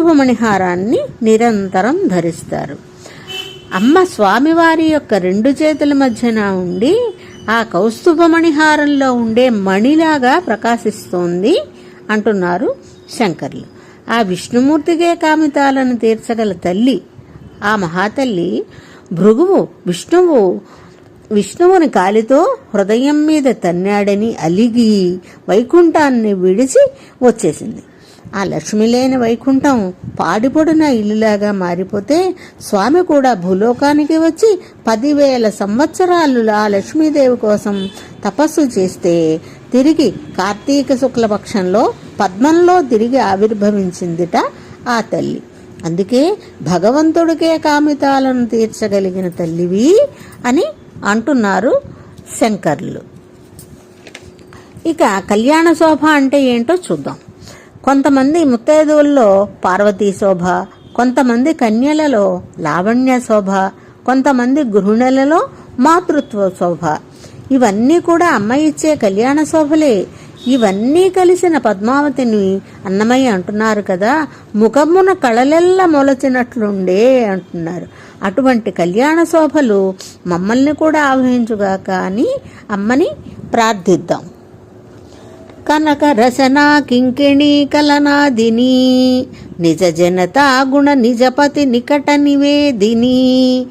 కౌస్తుభమణిహారాన్ని నిరంతరం ధరిస్తారు. అమ్మ స్వామివారి యొక్క రెండు చేతుల మధ్యన ఉండి ఆ కౌస్తుభమణిహారంలో ఉండే మణిలాగా ప్రకాశిస్తోంది అంటున్నారు శంకర్లు. ఆ విష్ణుమూర్తికే కామితాలను తీర్చగల తల్లి ఆ మహాతల్లి భృగువు విష్ణువు విష్ణువుని కాలితో హృదయం మీద తన్నాడని అలిగి వైకుంఠాన్ని విడిచి వచ్చేసింది. ఆ లక్ష్మి లేని వైకుంఠం పాడిపొడిన ఇల్లులాగా మారిపోతే స్వామి కూడా భూలోకానికి వచ్చి పదివేల సంవత్సరాలు ఆ లక్ష్మీదేవి కోసం తపస్సు చేస్తే తిరిగి కార్తీక శుక్లపక్షంలో పద్మంలో తిరిగి ఆవిర్భవించిందిట ఆ తల్లి. అందుకే భగవంతుడికే కామితాలను తీర్చగలిగిన తల్లివి అని అంటున్నారు శంకర్లు. ఇక కళ్యాణ శోభ అంటే ఏంటో చూద్దాం. కొంతమంది ముత్తైదువుల్లో పార్వతీ శోభ కొంతమంది కన్యలలో లావణ్య శోభ కొంతమంది గృహిణులలో మాతృత్వ శోభ. ఇవన్నీ కూడా అమ్మ ఇచ్చే కళ్యాణ శోభలే. ఇవన్నీ కలిసిన పద్మావతిని అన్నమయ్య అంటున్నారు కదా ముఖమున కళలెల్ల మొలచినట్లుండే అంటున్నారు. అటువంటి కళ్యాణ శోభలు మమ్మల్ని కూడా ఆవహించుగాక అని అమ్మని ప్రార్థిద్దాం. కనక రసనా కింకిణీ కలనాదిని. నిజ జనతా గుణ నిజపతి నికట నివేదిని.